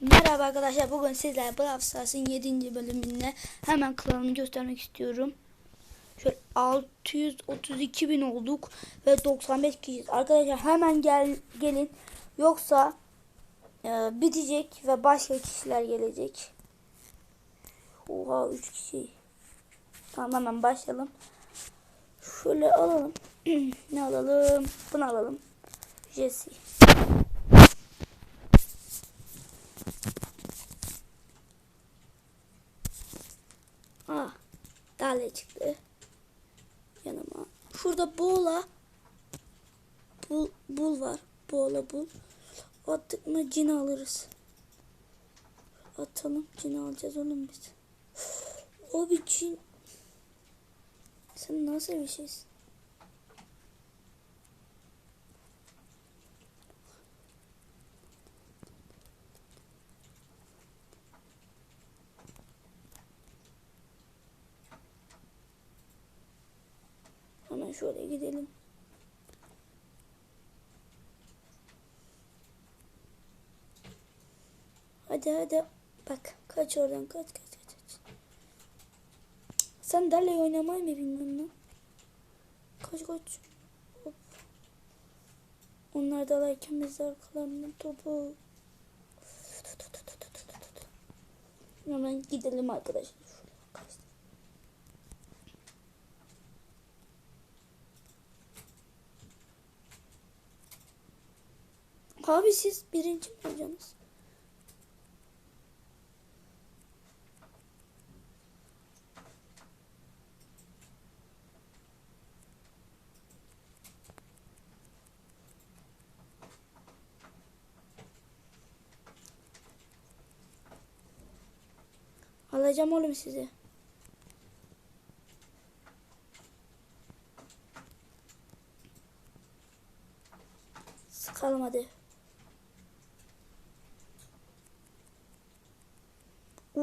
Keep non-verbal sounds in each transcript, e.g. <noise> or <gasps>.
Merhaba arkadaşlar bugün sizlerle Brawl Stars'ın 7. bölümünde hemen klanımı göstermek istiyorum. Şöyle 632 bin olduk ve 95 kişiyiz. Arkadaşlar hemen gel gelin yoksa e, bitecek ve başka kişiler gelecek. Oha 3 kişi. Tamam hemen başlayalım. Şöyle alalım. <clears throat> ne alalım? Bunu alalım. Jesse. Dale çıktı. Yanıma. Şurada boğla. Bul, bul var. Boğla bul. Attık mı cin alırız. Atalım. Cin alacağız oğlum biz. O bir cin. Sen nasıl bir şeysin? Hemen şöyle gidelim. Hadi hadi. Bak kaç oradan kaç kaç kaç. kaç. Sen Darla'yı oynamayı mı bilmiyorsun lan? Kaç kaç. Hop. Onlar dalarken biz de arkalarından topu. Hemen gidelim arkadaşlar. Abi siz birinci mi olacaksınız? Alacağım oğlum sizi. Sıkalım hadi.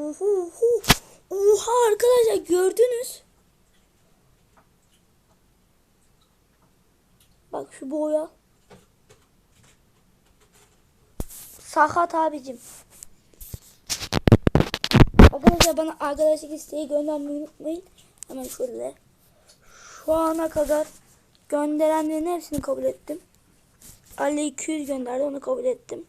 Uhu, uhu. Oha arkadaşlar gördünüz. Bak şu boya. Sakat abicim. Arkadaşlar bana arkadaşlık isteği göndermeyi unutmayın. Hemen şöyle. Şu ana kadar gönderenlerin hepsini kabul ettim. Ali 200 gönderdi onu kabul ettim.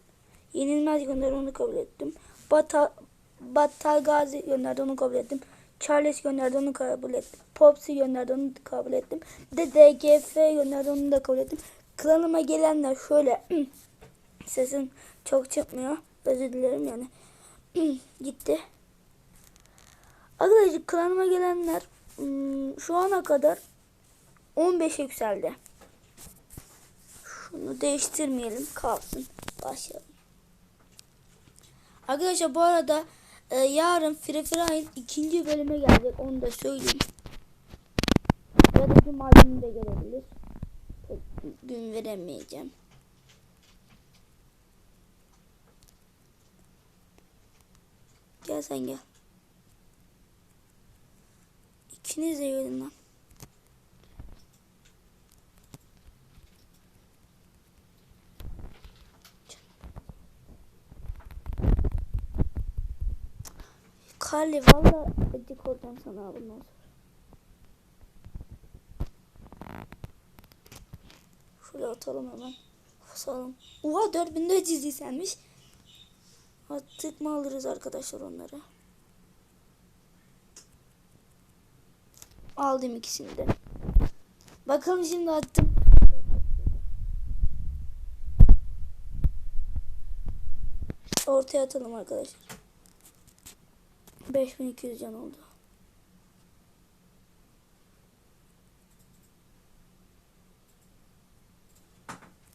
Yenilmez gönderdi onu kabul ettim. Bata, Battal Gazi gönderdi onu kabul ettim. Charles gönderdi onu kabul ettim. Popsi gönderdi onu kabul ettim. Bir de DGF gönderdi onu da kabul ettim. Klanıma gelenler şöyle <clears throat> sesim çok çıkmıyor. Özür dilerim yani. <clears throat> Gitti. Arkadaşlar klanıma gelenler hmm, şu ana kadar 15 yükseldi. Şunu değiştirmeyelim kalsın. Başlayalım. Arkadaşlar bu arada e, yarın Free Fire'ın ikinci bölüme gelecek. Onu da söyleyeyim. Ya da cuma günü de gelebilir. Gün veremeyeceğim. Gel sen gel. İkiniz de gelin lan. Karli valla gıcık olacağım sana bundan sonra. Şöyle atalım hemen. Basalım. Oha 4400 izlenmiş. Attık mı alırız arkadaşlar onları. Aldım ikisini de. Bakalım şimdi attım. Ortaya atalım arkadaşlar. 5200 can oldu.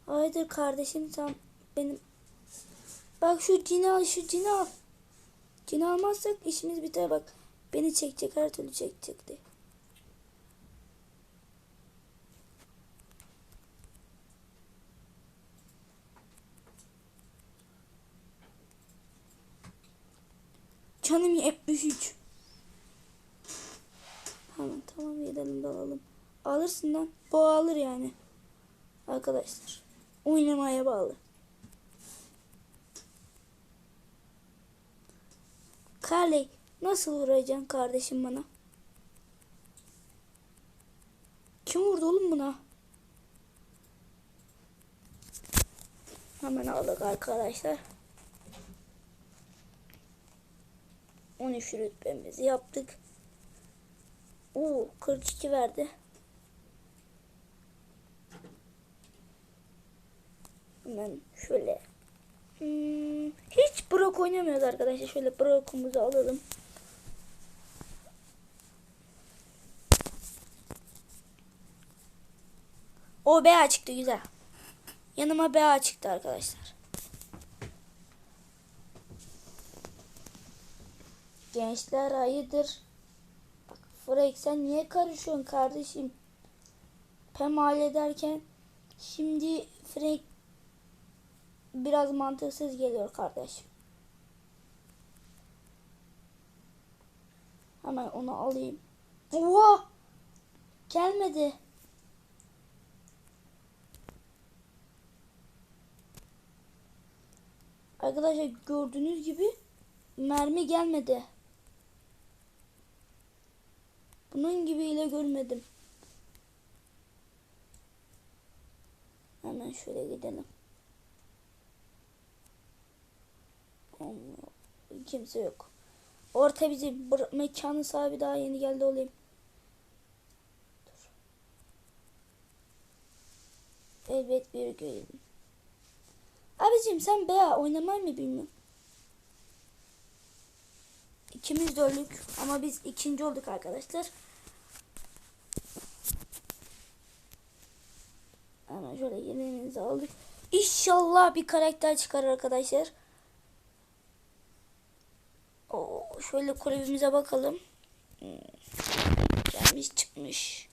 Haydi kardeşim sen benim Bak şu cini al şu cini al. Cini almazsak işimiz biter bak. Beni çekecek her türlü çekecekti. Canım 73. Tamam tamam gidelim dalalım. Alırsın lan. Bu alır yani. Arkadaşlar. Oynamaya bağlı. Carly nasıl vuracaksın kardeşim bana? Kim vurdu oğlum buna? Hemen aldık arkadaşlar. 13 rütbemizi yaptık. Oo 42 verdi. Hemen şöyle. Hmm, hiç Brock oynamıyoruz arkadaşlar. Şöyle Brock'umuzu alalım. O BA çıktı güzel. Yanıma BA çıktı arkadaşlar. Gençler hayırdır? Bak Frank sen niye karışıyorsun kardeşim? Pem hallederken şimdi Frank biraz mantıksız geliyor kardeşim. Hemen onu alayım. Oha! Gelmedi. Arkadaşlar gördüğünüz gibi mermi gelmedi. Bunun gibiyle görmedim. Hemen şöyle gidelim. Kimse yok. Orta bizi mekanın sahibi daha yeni geldi olayım. Dur. Elbet bir gün. Abicim sen Bea oynamayı mı bilmiyorsun? İkimiz de öldük ama biz ikinci olduk arkadaşlar. Hemen şöyle yemeğimizi aldık. İnşallah bir karakter çıkar arkadaşlar. Oo, şöyle kulübümüze bakalım. Hmm. Gelmiş çıkmış.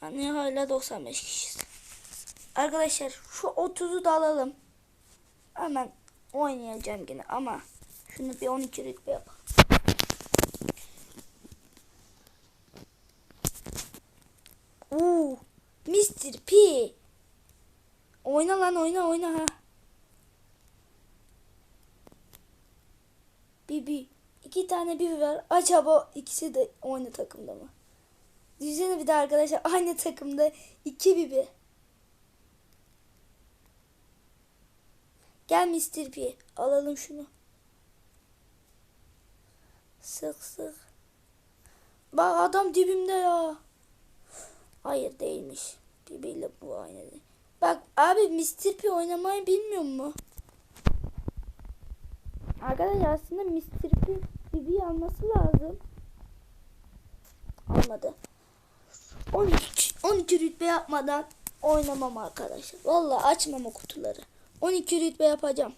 Hani hala 95 kişiyiz. Arkadaşlar şu 30'u da alalım. Hemen oynayacağım yine ama şunu bir 12 rütbe yapalım. Oo, Mr. P. Oyna lan oyna oyna ha. Bibi. iki tane Bibi var. Acaba ikisi de aynı takımda mı? Düşünsene bir de arkadaşlar aynı takımda iki Bibi. Gel Mr. P. Alalım şunu. Sık sık. Bak adam dibimde ya. Hayır değilmiş. Bibiyle bu aynı değil. Bak abi Mr. P oynamayı bilmiyor mu? Arkadaşlar aslında Mr. P Bibi'yi alması lazım. Almadı. 13 12 rütbe yapmadan oynamam arkadaşlar. Vallahi açmam o kutuları. 12 rütbe yapacağım.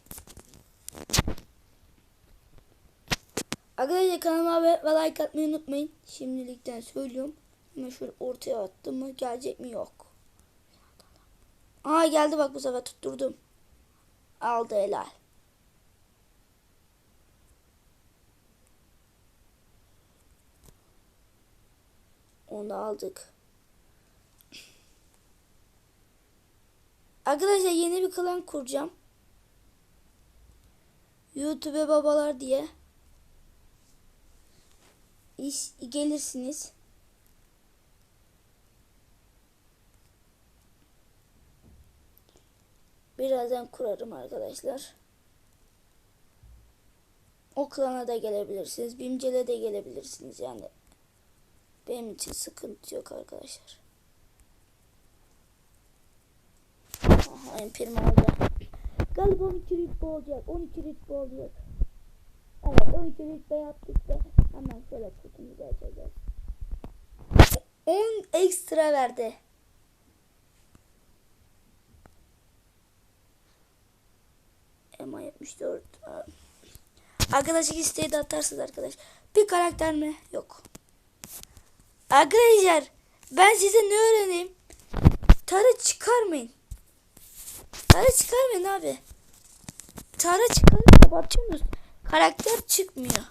Arkadaşlar kanalıma abone ve like atmayı unutmayın. Şimdilikten söylüyorum. Hemen şöyle ortaya attım mı gelecek mi yok. Aa geldi bak bu sefer tutturdum. Aldı helal. Onu aldık. Arkadaşlar yeni bir klan kuracağım. YouTube babalar diye. İş, gelirsiniz. Birazdan kurarım arkadaşlar. O klana da gelebilirsiniz. Bimcel'e de gelebilirsiniz yani. Benim için sıkıntı yok arkadaşlar. Aha empirim olacak. Galiba 12 rütbe olacak. 12 rütbe olacak. Evet 12 rütbe yaptık da hemen şöyle kutumuzu açacağız. 10 ekstra verdi. Ema 74. Arkadaşlık isteği de atarsınız arkadaş. Bir karakter mi? Yok. Arkadaşlar ben size ne öğreneyim? Tarı çıkarmayın. Tarı çıkarmayın abi. Tarı çıkarınca batıyorsunuz. Karakter çıkmıyor.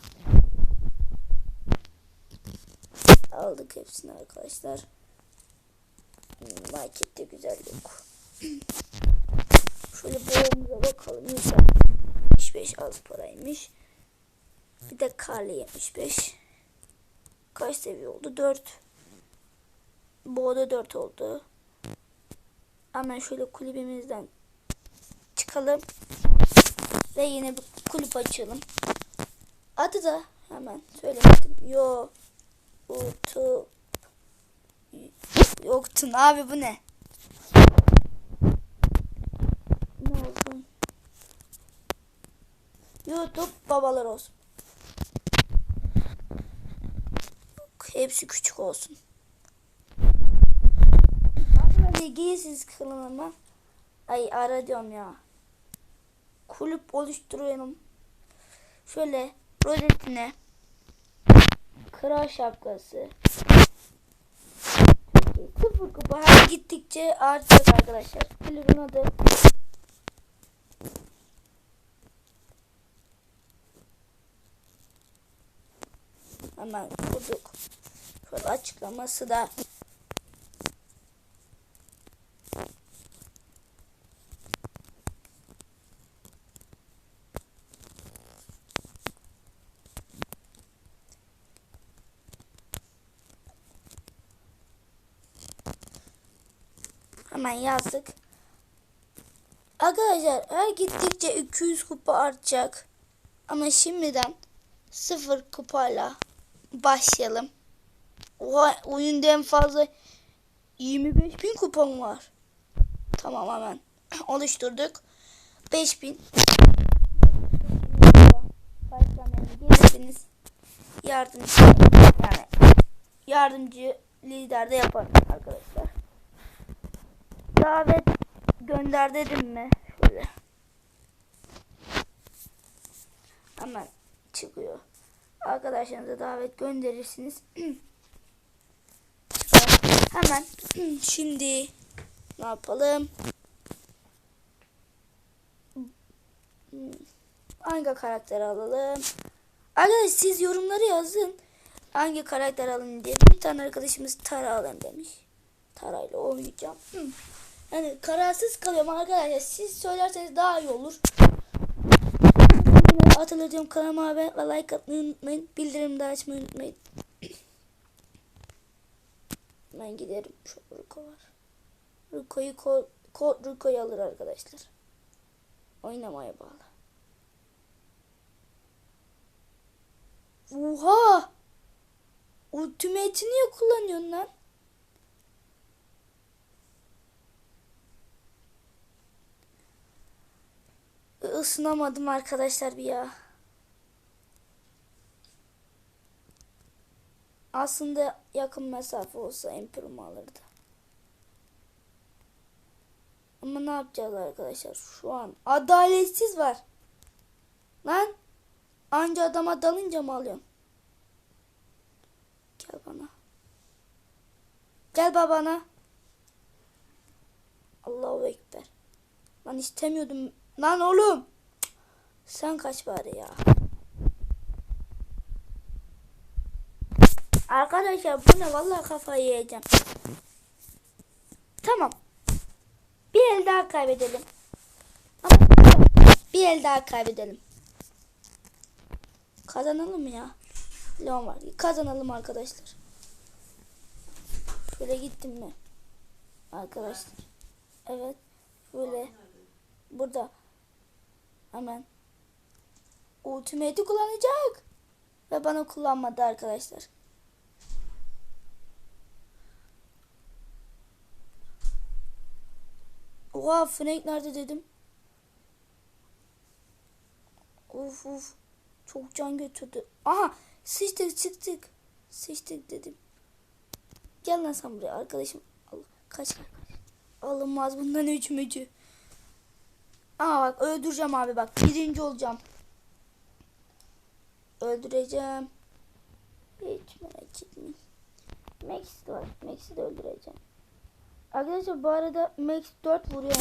Aldık hepsini arkadaşlar. Hmm, Markette güzel yok. <clears throat> Şöyle boğumuza bakalım. 165 az paraymış. Bir de Karlı 75. Kaç seviye oldu? 4. Boğda 4 oldu. Hemen şöyle kulübümüzden çıkalım. Ve yine bir kulüp açalım. Adı da hemen söylemiştim. Yo. YouTube. Yoktun abi bu ne? Ne olsun? YouTube babalar olsun. Hepsi küçük olsun. Aslında ilgisiz kılınma. Ay ara diyorum ya. Kulüp oluşturuyorum. Şöyle rozetine kral şapkası. İyi. Sıfır kupa her gittikçe artacak arkadaşlar. Kulübün adı Hemen kurduk. Şöyle açıklaması da Hemen yazdık. Arkadaşlar her gittikçe 200 kupa artacak. Ama şimdiden sıfır kupayla başlayalım. Oha, oyunda en fazla 25 bin kupam var. Tamam hemen <clears throat> oluşturduk. 5 bin. Başlamaya gelirsiniz. Yardımcı yani yardımcı lider de yaparım arkadaşlar. Davet gönder dedim mi? Şöyle. Hemen çıkıyor. Arkadaşlarınıza davet gönderirsiniz. <clears throat> Hemen <clears throat> şimdi ne yapalım? Hangi karakter alalım? Arkadaşlar siz yorumları yazın. Hangi karakter alın diye. Bir tane arkadaşımız Tara alın demiş. Tara ile oynayacağım. <clears throat> Yani kararsız kalıyorum arkadaşlar. Siz söylerseniz daha iyi olur. Hatırlatıyorum kanalıma abone ve like atmayı unutmayın. Bildirim de açmayı unutmayın. Ben giderim. Şu Ruko var. Ruko'yu kod, kod Ruko'yu alır arkadaşlar. Oynamaya bağlı. Oha! Ultimate'i niye kullanıyorsun lan? Isınamadım arkadaşlar bir ya. Aslında yakın mesafe olsa Empirum alırdı. Ama ne yapacağız arkadaşlar? Şu an adaletsiz var. Lan anca adama dalınca mı alıyorsun? Gel bana. Gel babana. Allahu Ekber. Lan istemiyordum. Lan oğlum. Sen kaç bari ya. Arkadaşlar bu ne vallahi kafayı yiyeceğim. Tamam. Bir el daha kaybedelim. Bir el daha kaybedelim. Kazanalım ya. Leon var. Kazanalım arkadaşlar. Şöyle gittim mi? Arkadaşlar. Evet. Böyle. Burada. Hemen. Ultimate'i kullanacak. Ve bana kullanmadı arkadaşlar. Oha Frank nerede dedim. Uf uf. Çok can götürdü. Aha sıçtık çıktık. Sıçtık dedim. Gel lan sen buraya arkadaşım. Kaç kaç kaç. Alınmaz bundan üç mücü. Aa bak öldüreceğim abi bak. Birinci olacağım. Öldüreceğim. Hiç merak etmeyin. Max var. Max'i de öldüreceğim. Arkadaşlar bu arada Max 4 vuruyor.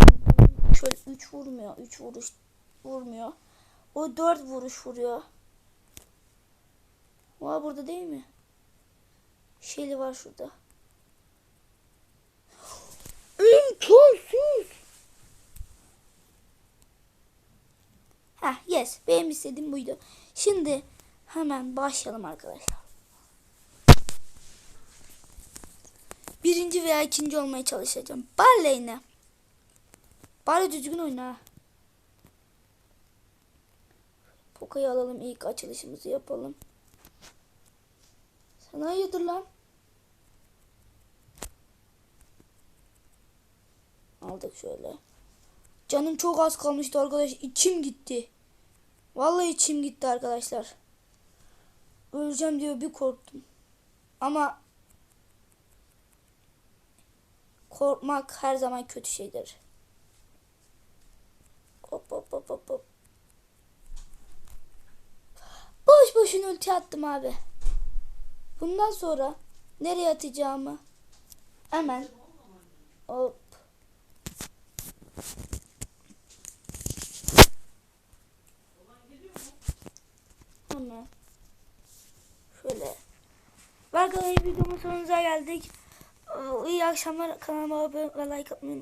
Şöyle 3 vurmuyor. 3 vuruş vurmuyor. O 4 vuruş vuruyor. Var burada değil mi? Şeyli var şurada. <gasps> İmkansız. Heh yes. Benim istediğim buydu. Şimdi Hemen başlayalım arkadaşlar. Birinci veya ikinci olmaya çalışacağım. Barley ne? Bari düzgün oyna. Pokayı alalım ilk açılışımızı yapalım. Sen hayırdır lan? Aldık şöyle. Canım çok az kalmıştı arkadaş. İçim gitti. Vallahi içim gitti arkadaşlar. Öleceğim diye bir korktum. Ama korkmak her zaman kötü şeydir. Hop hop hop hop hop. Boş boşuna ulti attım abi. Bundan sonra nereye atacağımı hemen hop hemen şöyle. Arkadaşlar videomun sonuna geldik. İyi akşamlar. Kanalıma abone ve like atmayı